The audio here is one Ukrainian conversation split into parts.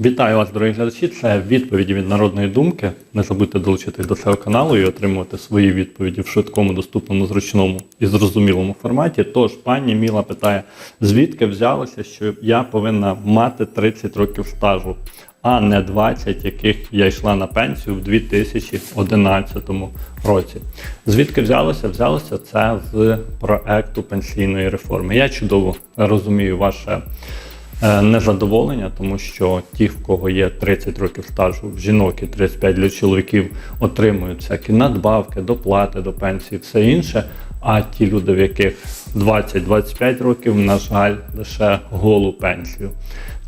Вітаю вас, дорогі глядачі. Це відповіді від народної думки. Не забудьте долучитись до цього каналу і отримувати свої відповіді в швидкому, доступному, зручному і зрозумілому форматі. Тож, пані Міла питає, звідки взялося, що я повинна мати 30 років стажу, а не 20, яких я йшла на пенсію в 2011 році. Звідки взялося? Взялося це з проекту пенсійної реформи. Я чудово розумію ваше. Е, незадоволення, тому що ті, в кого є 30 років стажу, в жінок і 35 для чоловіків, отримують всякі надбавки, доплати до пенсії, все інше. А ті люди, в яких 20-25 років, на жаль, лише голу пенсію.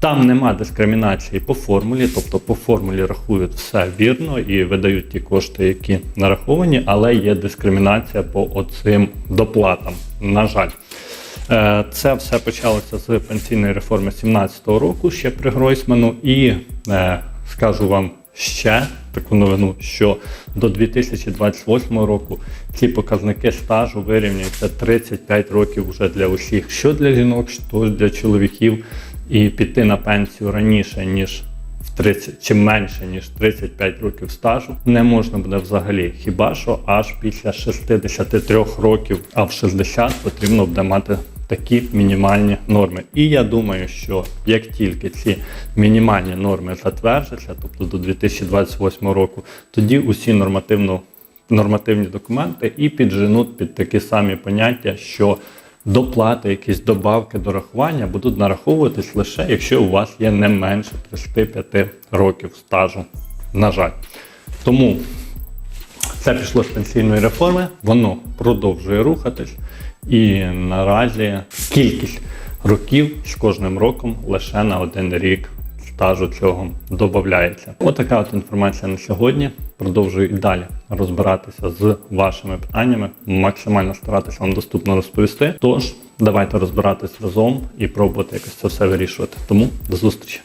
Там нема дискримінації по формулі, тобто по формулі рахують все вірно і видають ті кошти, які нараховані, але є дискримінація по оцим доплатам. На жаль. Е, Це все почалося з пенсійної реформи 2017 року, ще при Гройсману, і е, скажу вам ще таку новину, що до 2028 року ці показники стажу вирівняються 35 років вже для усіх, що для жінок, що для чоловіків, і піти на пенсію раніше ніж. в 30 чи менше ніж 35 років стажу не можна буде взагалі. Хіба що аж після 63 років, а в 60 потрібно буде мати такі мінімальні норми. І я думаю, що як тільки ці мінімальні норми затвердяться, тобто до 2028 року, тоді усі нормативно нормативні документи і підженуть під такі самі поняття, що доплати, якісь добавки до рахування будуть нараховуватись лише, якщо у вас є не менше 35 років стажу. На жаль. Тому це пішло з пенсійної реформи, воно продовжує рухатись, і наразі кількість років з кожним роком лише на один рік стажу цього додається. Отака от інформація на сьогодні. Продовжую і далі розбиратися з вашими питаннями, максимально старатися вам доступно розповісти. Тож давайте розбиратись разом і пробувати якось це все вирішувати. Тому до зустрічі.